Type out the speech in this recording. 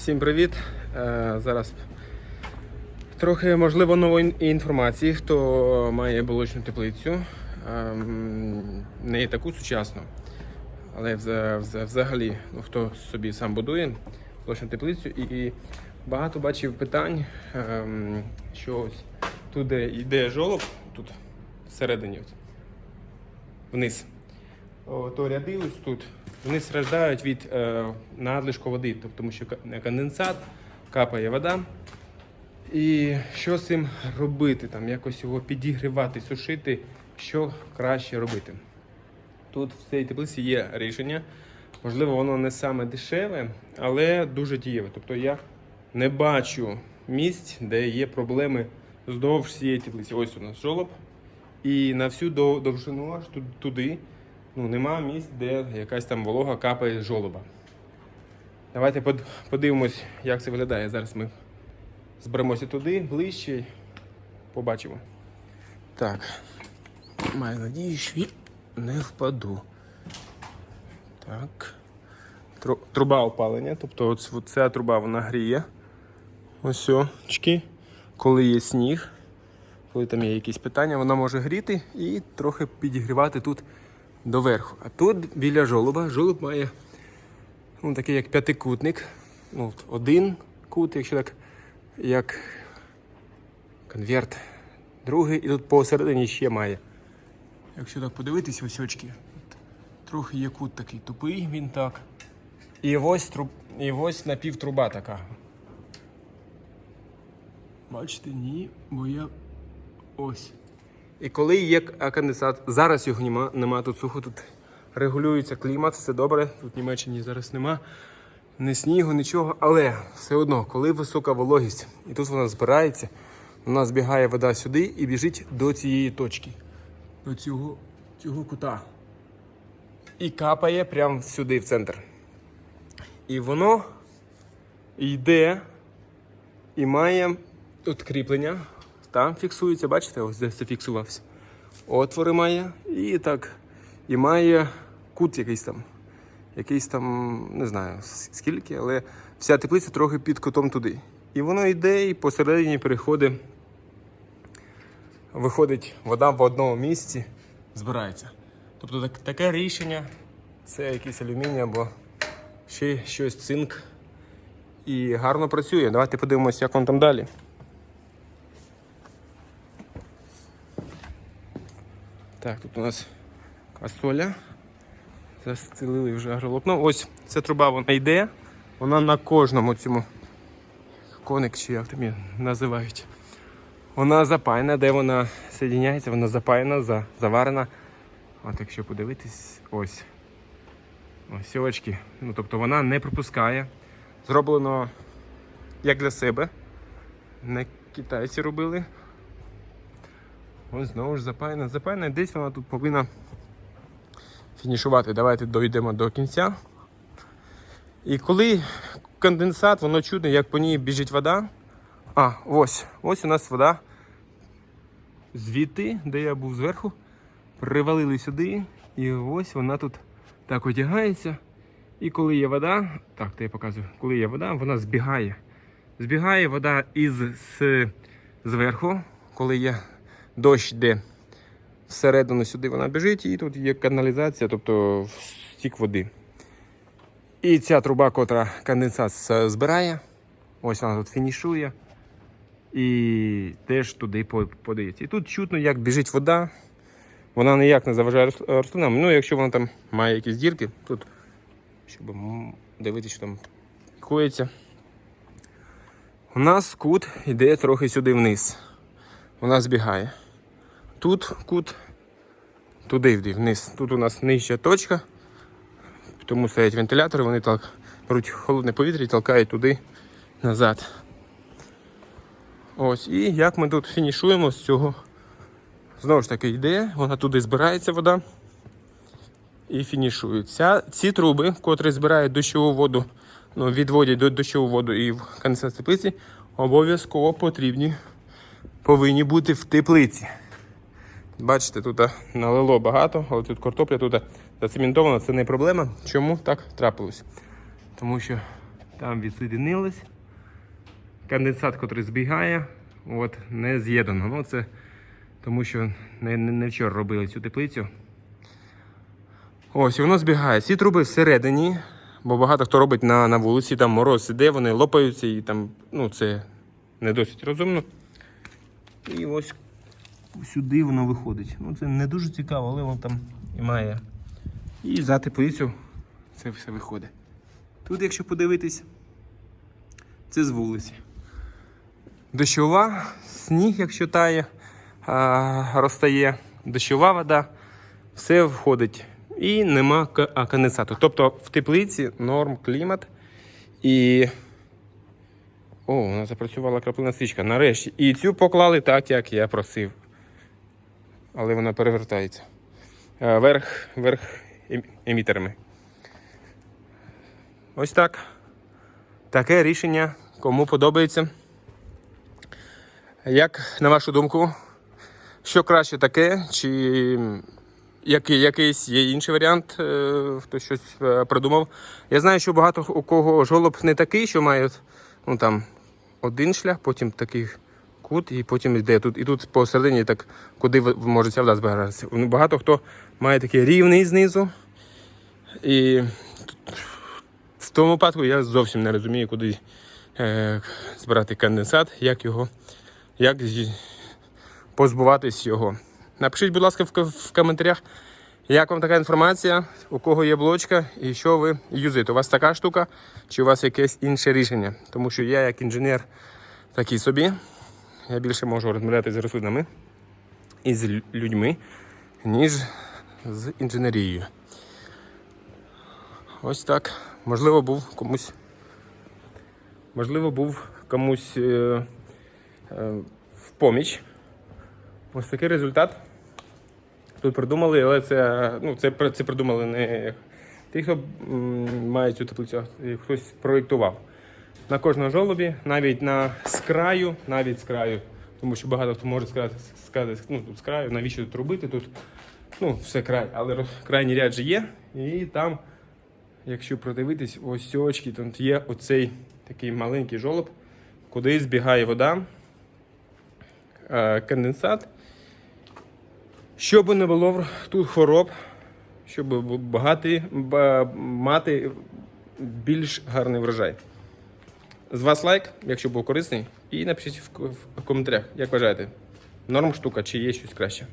Всім привіт! Е, Зараз трохи можливо нової інформації, хто має булочну теплицю. Ем, Не таку сучасну, але вза- вза- взагалі, ну, хто собі сам будує булочну теплицю. І, багато бачив питань, ем, що ось тут йде жолоб, тут всередині. От, вниз. То ряди ось тут вони страждають від е, надлишку води, тобто, тому що конденсат, капає вода. І що з цим робити? Там якось його підігрівати, сушити, що краще робити. Тут в цій теплиці є рішення. Можливо, воно не саме дешеве, але дуже дієве. Тобто я не бачу місць, де є проблеми вздовж цієї теплиці. Ось у нас жолоб. І на всю дов- довжину аж туди ну, нема місць, де якась там волога капає з жолоба. Давайте подивимось, як це виглядає. Зараз ми зберемося туди, ближче, побачимо. Так, маю надію, що не впаду. Так. Труба опалення, тобто ця труба вона гріє. Ось очки. Коли є сніг, коли там є якісь питання, вона може гріти і трохи підігрівати тут доверху. А тут біля жолоба, жолоб має ну, такий як п'ятикутник. Ну, один кут, якщо так, як конверт. Другий, і тут посередині ще має. Якщо так подивитись, ось очки. Трохи є кут такий тупий, він так. І ось, труб... і ось напівтруба така. Бачите, ні, бо я ось. І коли є конденсат, зараз його нема, нема тут сухо, тут регулюється клімат, все добре. Тут в Німеччині зараз нема ні снігу, нічого. Але все одно, коли висока вологість, і тут вона збирається, нас збігає вода сюди і біжить до цієї точки, до цього, цього кута. І капає прямо сюди, в центр. І воно йде і має тут кріплення. Там фіксується, бачите, ось де це фіксувався. Отвори має і так. І має кут якийсь там. Якийсь там, не знаю скільки, але вся теплиця трохи під кутом туди. І воно йде і посередині переходить. Виходить вода в одному місці, збирається. Тобто так, таке рішення це якийсь алюміній або ще щось цинк. І гарно працює. Давайте подивимося, як воно там далі. Так, тут у нас квасоля. Застелили вже агролокно. Ось ця труба вона йде. Вона на кожному цьому коник, чи як там її називають. Вона запаяна, де вона соєдиняється, вона запаяна, заварена. От якщо подивитись, ось. Ось очки. Ну, тобто вона не пропускає. Зроблено як для себе. Не китайці робили. Ось знову ж запаяна. Запаяна, десь вона тут повинна фінішувати. Давайте дійдемо до кінця. І коли конденсат, воно чудно, як по ній біжить вода. А, ось. Ось у нас вода. Звідти, де я був зверху, привалили сюди. І ось вона тут так одягається. І коли є вода, так, то я показую, коли є вода, вона збігає. Збігає вода із з, зверху, коли є дощ йде всередину сюди вона біжить, і тут є каналізація, тобто стік води. І ця труба, котра конденсат збирає, ось вона тут фінішує. І теж туди подається. І тут чутно, як біжить вода. Вона ніяк не заважає рос- рослинам. Ну, якщо вона там має якісь дірки, тут, щоб дивитися, що там коїться. У нас кут йде трохи сюди вниз. Вона збігає. Тут кут туди вниз. Тут у нас нижча точка. Тому стоять вентилятори, вони так беруть холодне повітря і толкають туди назад. Ось, і як ми тут фінішуємо з цього. Знову ж таки йде, вона туди збирається вода і фінішує. Ця, ці труби, котрі збирають дощову воду, ну, відводять дощову воду і в конденсат обов'язково потрібні, повинні бути в теплиці. Бачите, тут налило багато, але тут картопля тут зацементована, це не проблема. Чому так трапилось? Тому що там відсоединилось. Конденсат, який збігає, от, не з'єднано. Ну, це тому що не, не, не вчора робили цю теплицю. Ось, і воно збігає. Ці труби всередині, бо багато хто робить на, на вулиці, там мороз іде, вони лопаються і там, ну, це не досить розумно. І ось сюди воно виходить. Ну, це не дуже цікаво, але воно там і має. І за теплицю це все виходить. Тут, якщо подивитись, це з вулиці. Дощова, сніг, якщо тає, розтає, дощова вода, все входить. І нема конденсату. Тобто в теплиці норм клімат. І. О, у нас запрацювала краплина стрічка. Нарешті. І цю поклали так, як я просив. Але вона перевертається. Е, Верх, верх ем- емітерами. Ось так. Таке рішення. Кому подобається. Як на вашу думку, що краще таке, чи який, якийсь є інший варіант, е, хто щось е, придумав? Я знаю, що багато у кого жолоб не такий, що має ну, там, один шлях, потім такий кут, і потім йде тут. І тут посередині так, куди може ця вода збиратися. Ну, Багато хто має такий рівний знизу. І в тому випадку я зовсім не розумію, куди е, збирати конденсат, як його, як позбуватись його. Напишіть, будь ласка, в, в коментарях, як вам така інформація, у кого є блочка і що ви юзаєте. У вас така штука, чи у вас якесь інше рішення? Тому що я, як інженер, такий собі. Я більше можу розмовляти з рослинами і з людьми, ніж з інженерією. Ось так. Можливо, був комусь. Можливо, був комусь е, е, в поміч. Ось такий результат. Тут придумали, але це, ну, це, це придумали не ті, хто має цю таблицю, а хтось проєктував. На кожному жолобі, навіть на з краю, навіть з краю. Тому що багато хто може сказати, сказати ну, тут з краю, навіщо тут робити тут. Ну, все край, але крайній ряд же є. І там, якщо продивитись, ось очки, тут є оцей такий маленький жолоб, куди збігає вода, е, конденсат. Щоб не було тут хвороб, щоб бу- багати, мати більш гарний врожай. З вас лайк, якщо був корисний, і напишіть в коментарях, як вважаєте, норм штука чи є щось краще.